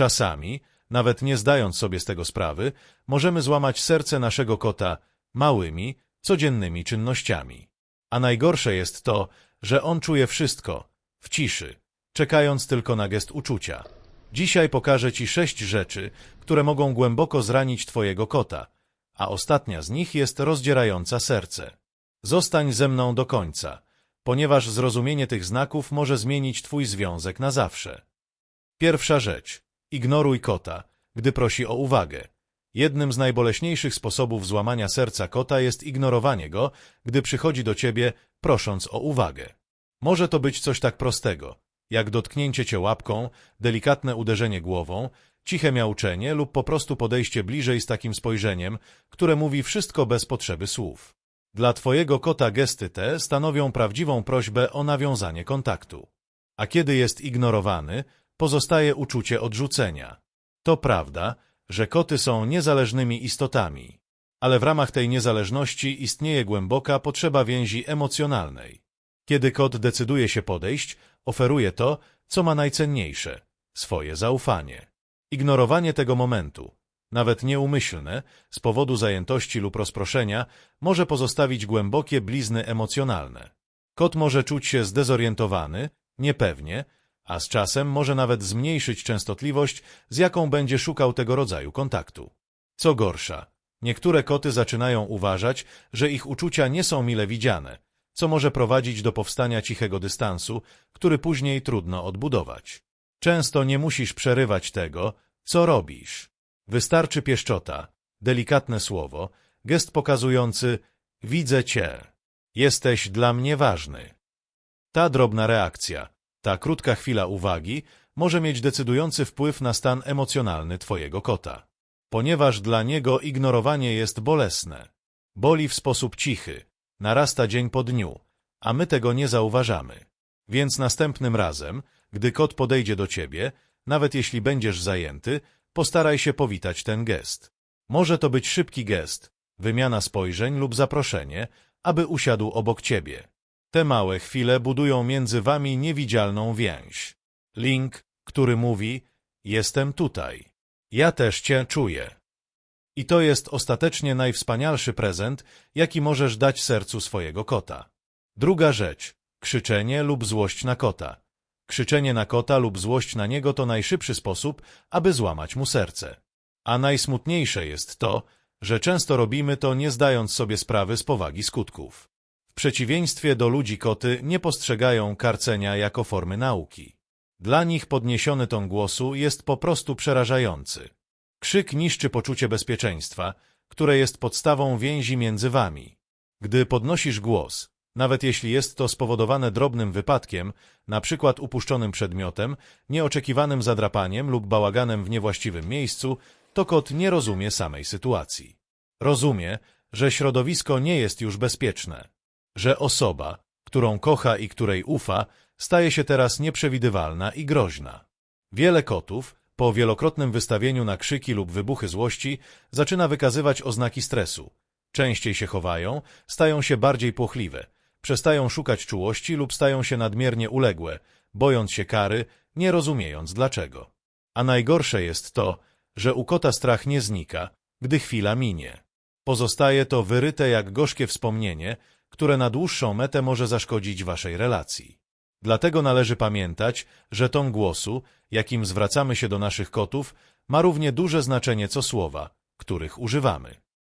Czasami, nawet nie zdając sobie z tego sprawy, możemy złamać serce naszego kota małymi, codziennymi czynnościami. A najgorsze jest to, że on czuje wszystko, w ciszy, czekając tylko na gest uczucia. Dzisiaj pokażę Ci sześć rzeczy, które mogą głęboko zranić Twojego kota, a ostatnia z nich jest rozdzierająca serce. Zostań ze mną do końca, ponieważ zrozumienie tych znaków może zmienić Twój związek na zawsze. Pierwsza rzecz. Ignoruj kota, gdy prosi o uwagę. Jednym z najboleśniejszych sposobów złamania serca kota jest ignorowanie go, gdy przychodzi do ciebie, prosząc o uwagę. Może to być coś tak prostego, jak dotknięcie cię łapką, delikatne uderzenie głową, ciche miauczenie lub po prostu podejście bliżej z takim spojrzeniem, które mówi wszystko bez potrzeby słów. Dla twojego kota gesty te stanowią prawdziwą prośbę o nawiązanie kontaktu. A kiedy jest ignorowany, pozostaje uczucie odrzucenia. To prawda, że koty są niezależnymi istotami, ale w ramach tej niezależności istnieje głęboka potrzeba więzi emocjonalnej. Kiedy kot decyduje się podejść, oferuje to, co ma najcenniejsze swoje zaufanie. Ignorowanie tego momentu, nawet nieumyślne, z powodu zajętości lub rozproszenia, może pozostawić głębokie blizny emocjonalne. Kot może czuć się zdezorientowany, niepewnie, a z czasem może nawet zmniejszyć częstotliwość, z jaką będzie szukał tego rodzaju kontaktu. Co gorsza, niektóre koty zaczynają uważać, że ich uczucia nie są mile widziane, co może prowadzić do powstania cichego dystansu, który później trudno odbudować. Często nie musisz przerywać tego, co robisz. Wystarczy pieszczota, delikatne słowo, gest pokazujący widzę cię, jesteś dla mnie ważny. Ta drobna reakcja, ta krótka chwila uwagi może mieć decydujący wpływ na stan emocjonalny Twojego kota, ponieważ dla niego ignorowanie jest bolesne. Boli w sposób cichy, narasta dzień po dniu, a my tego nie zauważamy. Więc następnym razem, gdy kot podejdzie do ciebie, nawet jeśli będziesz zajęty, postaraj się powitać ten gest. Może to być szybki gest, wymiana spojrzeń lub zaproszenie, aby usiadł obok ciebie. Te małe chwile budują między wami niewidzialną więź. Link, który mówi, jestem tutaj. Ja też cię czuję. I to jest ostatecznie najwspanialszy prezent, jaki możesz dać sercu swojego kota. Druga rzecz. Krzyczenie lub złość na kota. Krzyczenie na kota lub złość na niego to najszybszy sposób, aby złamać mu serce. A najsmutniejsze jest to, że często robimy to nie zdając sobie sprawy z powagi skutków. W przeciwieństwie do ludzi koty nie postrzegają karcenia jako formy nauki. Dla nich podniesiony ton głosu jest po prostu przerażający. Krzyk niszczy poczucie bezpieczeństwa, które jest podstawą więzi między wami. Gdy podnosisz głos, nawet jeśli jest to spowodowane drobnym wypadkiem, na przykład upuszczonym przedmiotem, nieoczekiwanym zadrapaniem lub bałaganem w niewłaściwym miejscu, to kot nie rozumie samej sytuacji. Rozumie, że środowisko nie jest już bezpieczne że osoba, którą kocha i której ufa, staje się teraz nieprzewidywalna i groźna. Wiele kotów, po wielokrotnym wystawieniu na krzyki lub wybuchy złości, zaczyna wykazywać oznaki stresu. Częściej się chowają, stają się bardziej płochliwe, przestają szukać czułości lub stają się nadmiernie uległe, bojąc się kary, nie rozumiejąc dlaczego. A najgorsze jest to, że u kota strach nie znika, gdy chwila minie. Pozostaje to wyryte jak gorzkie wspomnienie, które na dłuższą metę może zaszkodzić waszej relacji. Dlatego należy pamiętać, że ton głosu, jakim zwracamy się do naszych kotów, ma równie duże znaczenie co słowa, których używamy.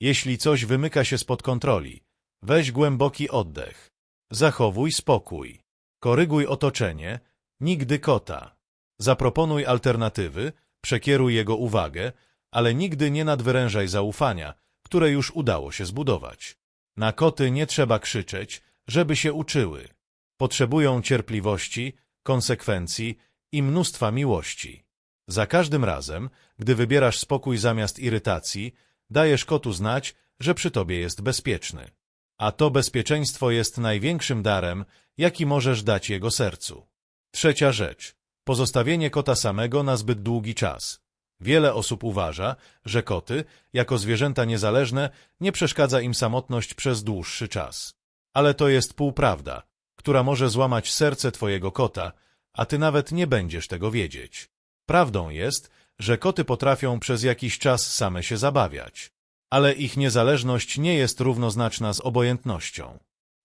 Jeśli coś wymyka się spod kontroli, weź głęboki oddech. Zachowuj spokój. Koryguj otoczenie, nigdy kota. Zaproponuj alternatywy, przekieruj jego uwagę, ale nigdy nie nadwyrężaj zaufania, które już udało się zbudować. Na koty nie trzeba krzyczeć, żeby się uczyły. Potrzebują cierpliwości, konsekwencji i mnóstwa miłości. Za każdym razem, gdy wybierasz spokój zamiast irytacji, dajesz kotu znać, że przy tobie jest bezpieczny. A to bezpieczeństwo jest największym darem, jaki możesz dać jego sercu. Trzecia rzecz. Pozostawienie kota samego na zbyt długi czas. Wiele osób uważa, że koty, jako zwierzęta niezależne, nie przeszkadza im samotność przez dłuższy czas. Ale to jest półprawda, która może złamać serce twojego kota, a ty nawet nie będziesz tego wiedzieć. Prawdą jest, że koty potrafią przez jakiś czas same się zabawiać. Ale ich niezależność nie jest równoznaczna z obojętnością.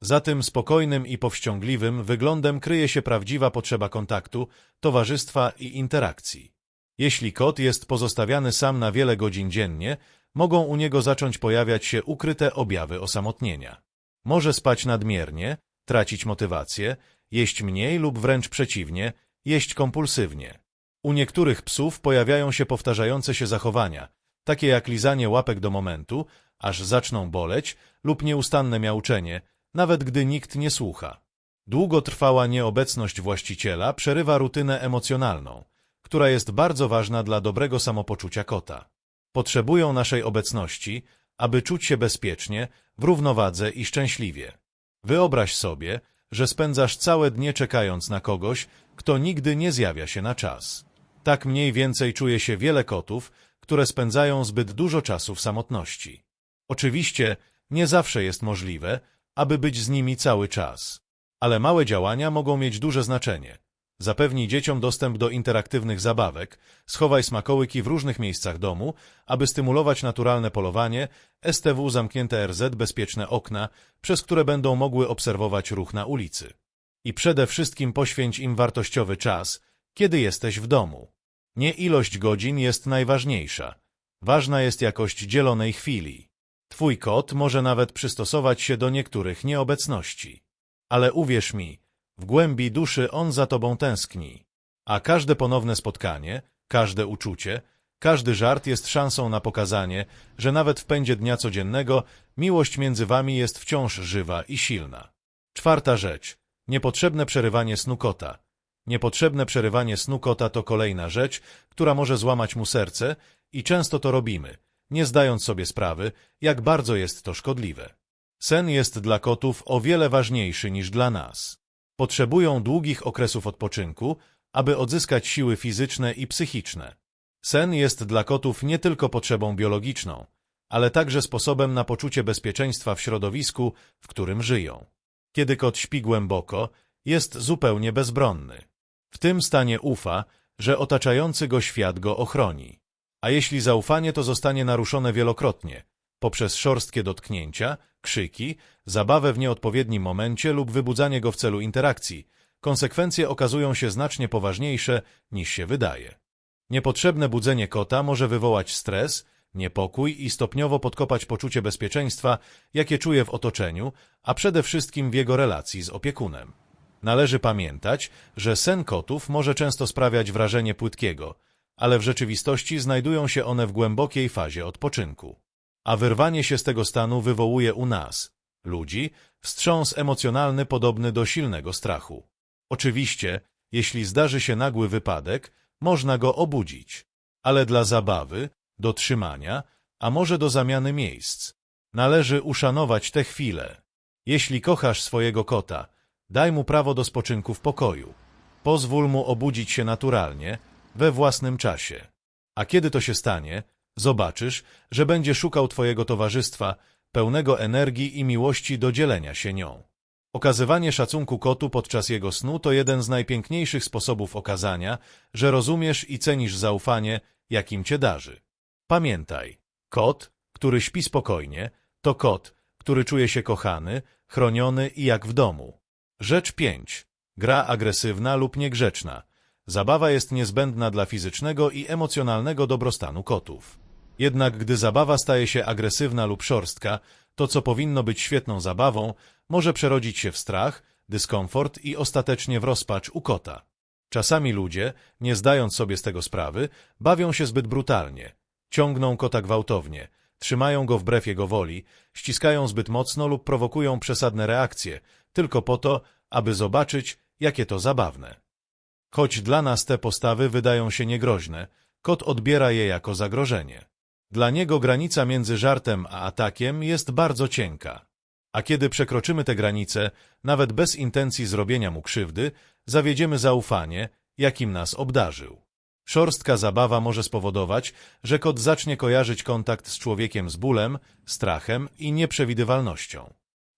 Za tym spokojnym i powściągliwym wyglądem kryje się prawdziwa potrzeba kontaktu, towarzystwa i interakcji. Jeśli kot jest pozostawiany sam na wiele godzin dziennie, mogą u niego zacząć pojawiać się ukryte objawy osamotnienia. Może spać nadmiernie, tracić motywację, jeść mniej lub wręcz przeciwnie, jeść kompulsywnie. U niektórych psów pojawiają się powtarzające się zachowania, takie jak lizanie łapek do momentu, aż zaczną boleć, lub nieustanne miauczenie, nawet gdy nikt nie słucha. Długotrwała nieobecność właściciela przerywa rutynę emocjonalną, która jest bardzo ważna dla dobrego samopoczucia kota. Potrzebują naszej obecności, aby czuć się bezpiecznie, w równowadze i szczęśliwie. Wyobraź sobie, że spędzasz całe dnie czekając na kogoś, kto nigdy nie zjawia się na czas. Tak mniej więcej czuje się wiele kotów, które spędzają zbyt dużo czasu w samotności. Oczywiście nie zawsze jest możliwe, aby być z nimi cały czas. Ale małe działania mogą mieć duże znaczenie. Zapewnij dzieciom dostęp do interaktywnych zabawek, schowaj smakołyki w różnych miejscach domu, aby stymulować naturalne polowanie, STW zamknięte RZ bezpieczne okna, przez które będą mogły obserwować ruch na ulicy. I przede wszystkim poświęć im wartościowy czas, kiedy jesteś w domu. Nie ilość godzin jest najważniejsza. Ważna jest jakość dzielonej chwili. Twój kot może nawet przystosować się do niektórych nieobecności. Ale uwierz mi, w głębi duszy on za tobą tęskni. A każde ponowne spotkanie, każde uczucie, każdy żart jest szansą na pokazanie, że nawet w pędzie dnia codziennego miłość między wami jest wciąż żywa i silna. Czwarta rzecz. Niepotrzebne przerywanie snu kota. Niepotrzebne przerywanie snu kota to kolejna rzecz, która może złamać mu serce i często to robimy, nie zdając sobie sprawy, jak bardzo jest to szkodliwe. Sen jest dla kotów o wiele ważniejszy niż dla nas. Potrzebują długich okresów odpoczynku, aby odzyskać siły fizyczne i psychiczne. Sen jest dla kotów nie tylko potrzebą biologiczną, ale także sposobem na poczucie bezpieczeństwa w środowisku, w którym żyją. Kiedy kot śpi głęboko, jest zupełnie bezbronny. W tym stanie ufa, że otaczający go świat go ochroni. A jeśli zaufanie to zostanie naruszone wielokrotnie, poprzez szorstkie dotknięcia, krzyki, zabawę w nieodpowiednim momencie lub wybudzanie go w celu interakcji, konsekwencje okazują się znacznie poważniejsze niż się wydaje. Niepotrzebne budzenie kota może wywołać stres, niepokój i stopniowo podkopać poczucie bezpieczeństwa, jakie czuje w otoczeniu, a przede wszystkim w jego relacji z opiekunem. Należy pamiętać, że sen kotów może często sprawiać wrażenie płytkiego, ale w rzeczywistości znajdują się one w głębokiej fazie odpoczynku. A wyrwanie się z tego stanu wywołuje u nas, ludzi, wstrząs emocjonalny podobny do silnego strachu. Oczywiście, jeśli zdarzy się nagły wypadek, można go obudzić, ale dla zabawy, do trzymania, a może do zamiany miejsc. Należy uszanować te chwile. Jeśli kochasz swojego kota, daj mu prawo do spoczynku w pokoju. Pozwól mu obudzić się naturalnie, we własnym czasie. A kiedy to się stanie, zobaczysz, że będzie szukał Twojego towarzystwa, pełnego energii i miłości do dzielenia się nią. Okazywanie szacunku kotu podczas jego snu to jeden z najpiękniejszych sposobów okazania, że rozumiesz i cenisz zaufanie, jakim cię darzy. Pamiętaj, kot, który śpi spokojnie, to kot, który czuje się kochany, chroniony i jak w domu. Rzecz 5. Gra agresywna lub niegrzeczna. Zabawa jest niezbędna dla fizycznego i emocjonalnego dobrostanu kotów. Jednak gdy zabawa staje się agresywna lub szorstka, to co powinno być świetną zabawą, może przerodzić się w strach, dyskomfort i ostatecznie w rozpacz u kota. Czasami ludzie, nie zdając sobie z tego sprawy, bawią się zbyt brutalnie. Ciągną kota gwałtownie, trzymają go wbrew jego woli, ściskają zbyt mocno lub prowokują przesadne reakcje, tylko po to, aby zobaczyć, jakie to zabawne. Choć dla nas te postawy wydają się niegroźne, kot odbiera je jako zagrożenie. Dla niego granica między żartem a atakiem jest bardzo cienka. A kiedy przekroczymy tę granicę, nawet bez intencji zrobienia mu krzywdy, zawiedziemy zaufanie, jakim nas obdarzył. Szorstka zabawa może spowodować, że kot zacznie kojarzyć kontakt z człowiekiem z bólem, strachem i nieprzewidywalnością.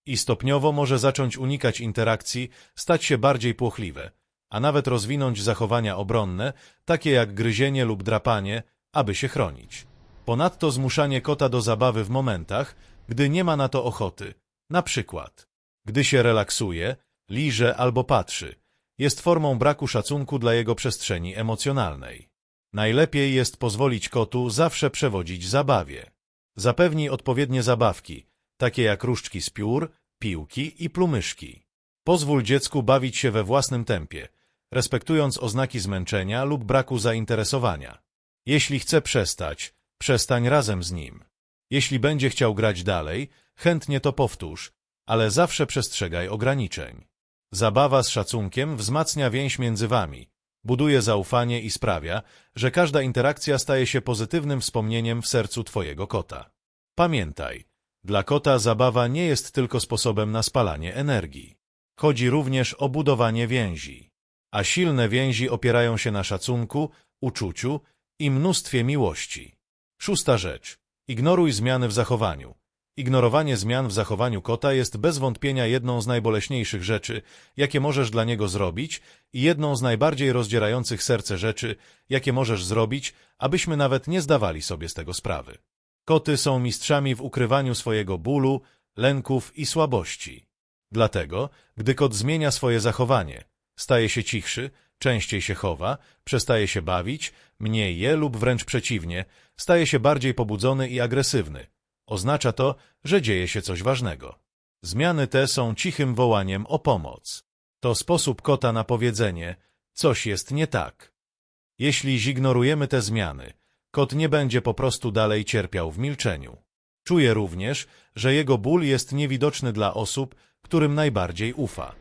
I stopniowo może zacząć unikać interakcji, stać się bardziej płochliwe, a nawet rozwinąć zachowania obronne, takie jak gryzienie lub drapanie, aby się chronić. Ponadto zmuszanie kota do zabawy w momentach, gdy nie ma na to ochoty, na przykład gdy się relaksuje, liże albo patrzy, jest formą braku szacunku dla jego przestrzeni emocjonalnej. Najlepiej jest pozwolić kotu zawsze przewodzić zabawie. Zapewnij odpowiednie zabawki, takie jak różdżki z piór, piłki i plumyszki. Pozwól dziecku bawić się we własnym tempie, respektując oznaki zmęczenia lub braku zainteresowania. Jeśli chce przestać, przestań razem z nim. Jeśli będzie chciał grać dalej, chętnie to powtórz, ale zawsze przestrzegaj ograniczeń. Zabawa z szacunkiem wzmacnia więź między wami, buduje zaufanie i sprawia, że każda interakcja staje się pozytywnym wspomnieniem w sercu twojego kota. Pamiętaj, dla kota zabawa nie jest tylko sposobem na spalanie energii. Chodzi również o budowanie więzi. A silne więzi opierają się na szacunku, uczuciu i mnóstwie miłości. Szósta rzecz. Ignoruj zmiany w zachowaniu. Ignorowanie zmian w zachowaniu kota jest bez wątpienia jedną z najboleśniejszych rzeczy, jakie możesz dla niego zrobić i jedną z najbardziej rozdzierających serce rzeczy, jakie możesz zrobić, abyśmy nawet nie zdawali sobie z tego sprawy. Koty są mistrzami w ukrywaniu swojego bólu, lęków i słabości. Dlatego, gdy kot zmienia swoje zachowanie, staje się cichszy, częściej się chowa, przestaje się bawić, mniej je lub wręcz przeciwnie, staje się bardziej pobudzony i agresywny. Oznacza to, że dzieje się coś ważnego. Zmiany te są cichym wołaniem o pomoc. To sposób kota na powiedzenie, coś jest nie tak. Jeśli zignorujemy te zmiany, kot nie będzie po prostu dalej cierpiał w milczeniu. Czuje również, że jego ból jest niewidoczny dla osób, którym najbardziej ufa.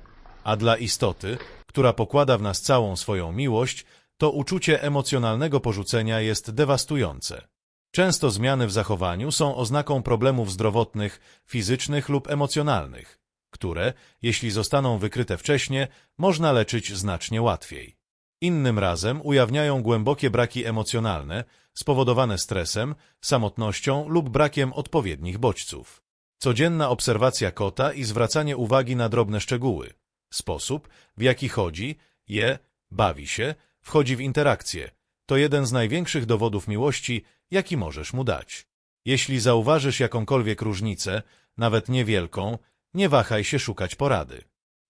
A dla istoty, która pokłada w nas całą swoją miłość, to uczucie emocjonalnego porzucenia jest dewastujące. Często zmiany w zachowaniu są oznaką problemów zdrowotnych, fizycznych lub emocjonalnych, które, jeśli zostaną wykryte wcześnie, można leczyć znacznie łatwiej. Innym razem ujawniają głębokie braki emocjonalne, spowodowane stresem, samotnością lub brakiem odpowiednich bodźców. Codzienna obserwacja kota i zwracanie uwagi na drobne szczegóły, sposób, w jaki chodzi, je, bawi się, wchodzi w interakcję, to jeden z największych dowodów miłości, jaki możesz mu dać. Jeśli zauważysz jakąkolwiek różnicę, nawet niewielką, nie wahaj się szukać porady.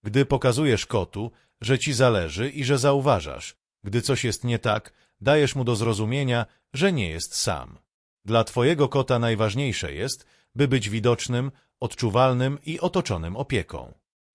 Gdy pokazujesz kotu, że ci zależy i że zauważasz, gdy coś jest nie tak, dajesz mu do zrozumienia, że nie jest sam. Dla twojego kota najważniejsze jest, by być widocznym, odczuwalnym i otoczonym opieką.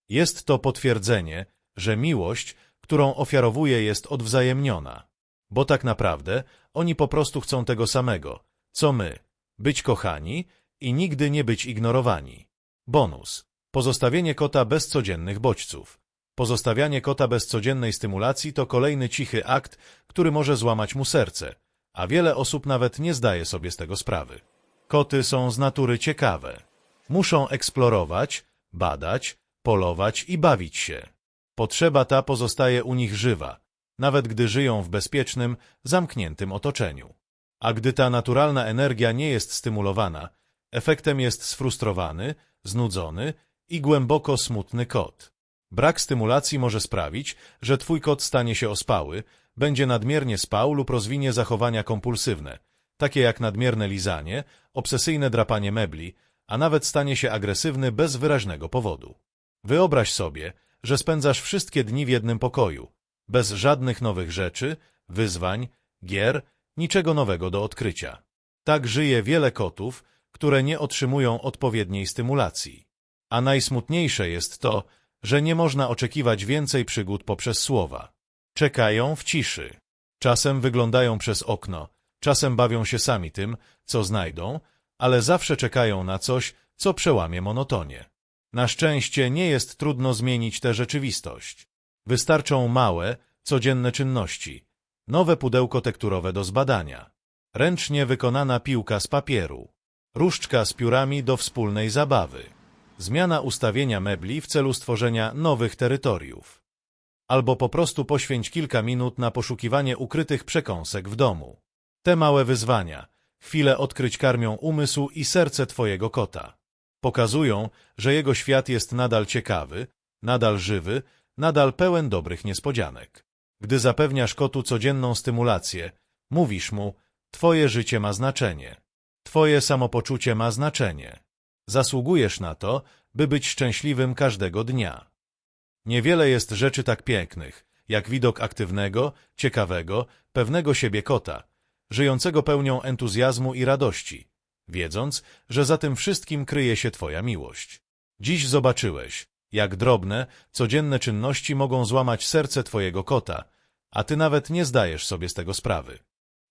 Jest to potwierdzenie, że miłość, którą ofiarowuje, jest odwzajemniona bo tak naprawdę oni po prostu chcą tego samego, co my, być kochani i nigdy nie być ignorowani. Bonus. Pozostawienie kota bez codziennych bodźców. Pozostawianie kota bez codziennej stymulacji to kolejny cichy akt, który może złamać mu serce, a wiele osób nawet nie zdaje sobie z tego sprawy. Koty są z natury ciekawe. Muszą eksplorować, badać, polować i bawić się. Potrzeba ta pozostaje u nich żywa, nawet gdy żyją w bezpiecznym, zamkniętym otoczeniu. A gdy ta naturalna energia nie jest stymulowana, efektem jest sfrustrowany, znudzony i głęboko smutny kot. Brak stymulacji może sprawić, że twój kot stanie się ospały, będzie nadmiernie spał lub rozwinie zachowania kompulsywne, takie jak nadmierne lizanie, obsesyjne drapanie mebli, a nawet stanie się agresywny bez wyraźnego powodu. Wyobraź sobie, że spędzasz wszystkie dni w jednym pokoju, bez żadnych nowych rzeczy, wyzwań, gier, niczego nowego do odkrycia. Tak żyje wiele kotów, które nie otrzymują odpowiedniej stymulacji. A najsmutniejsze jest to, że nie można oczekiwać więcej przygód poprzez słowa. Czekają w ciszy. Czasem wyglądają przez okno, czasem bawią się sami tym, co znajdą, ale zawsze czekają na coś, co przełamie monotonię. Na szczęście nie jest trudno zmienić tę rzeczywistość. Wystarczą małe, codzienne czynności. Nowe pudełko tekturowe do zbadania. Ręcznie wykonana piłka z papieru. Różdżka z piórami do wspólnej zabawy. Zmiana ustawienia mebli w celu stworzenia nowych terytoriów. Albo po prostu poświęć kilka minut na poszukiwanie ukrytych przekąsek w domu. Te małe wyzwania, chwile odkryć karmią umysł i serce twojego kota. Pokazują, że jego świat jest nadal ciekawy, nadal żywy, nadal pełen dobrych niespodzianek. Gdy zapewniasz kotu codzienną stymulację, mówisz mu, twoje życie ma znaczenie. Twoje samopoczucie ma znaczenie. Zasługujesz na to, by być szczęśliwym każdego dnia. Niewiele jest rzeczy tak pięknych, jak widok aktywnego, ciekawego, pewnego siebie kota, żyjącego pełnią entuzjazmu i radości, wiedząc, że za tym wszystkim kryje się Twoja miłość. Dziś zobaczyłeś, jak drobne, codzienne czynności mogą złamać serce Twojego kota, a Ty nawet nie zdajesz sobie z tego sprawy.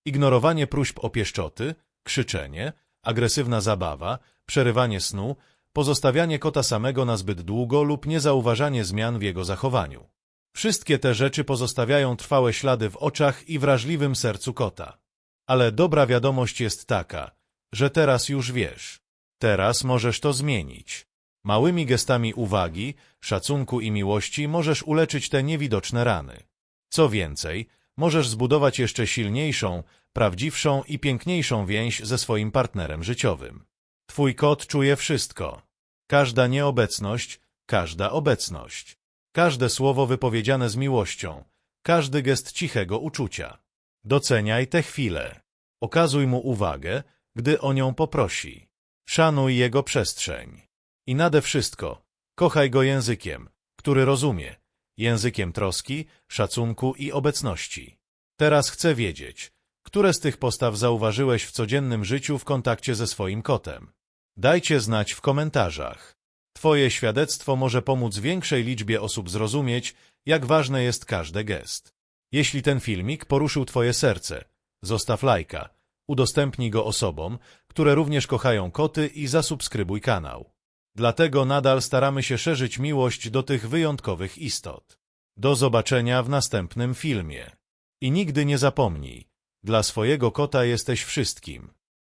Ignorowanie próśb o pieszczoty, krzyczenie, agresywna zabawa, przerywanie snu, pozostawianie kota samego na zbyt długo lub niezauważanie zmian w jego zachowaniu. Wszystkie te rzeczy pozostawiają trwałe ślady w oczach i wrażliwym sercu kota. Ale dobra wiadomość jest taka, że teraz już wiesz. Teraz możesz to zmienić. Małymi gestami uwagi, szacunku i miłości możesz uleczyć te niewidoczne rany. Co więcej, możesz zbudować jeszcze silniejszą, prawdziwszą i piękniejszą więź ze swoim partnerem życiowym. Twój kot czuje wszystko. Każda nieobecność, każda obecność. Każde słowo wypowiedziane z miłością, każdy gest cichego uczucia. Doceniaj tę chwilę. Okazuj mu uwagę, gdy o nią poprosi. Szanuj jego przestrzeń. I nade wszystko, kochaj go językiem, który rozumie, językiem troski, szacunku i obecności. Teraz chcę wiedzieć, które z tych postaw zauważyłeś w codziennym życiu w kontakcie ze swoim kotem. Dajcie znać w komentarzach. Twoje świadectwo może pomóc większej liczbie osób zrozumieć, jak ważne jest każdy gest. Jeśli ten filmik poruszył Twoje serce, zostaw lajka, udostępnij go osobom, które również kochają koty i zasubskrybuj kanał. Dlatego nadal staramy się szerzyć miłość do tych wyjątkowych istot. Do zobaczenia w następnym filmie. I nigdy nie zapomnij, dla swojego kota jesteś wszystkim.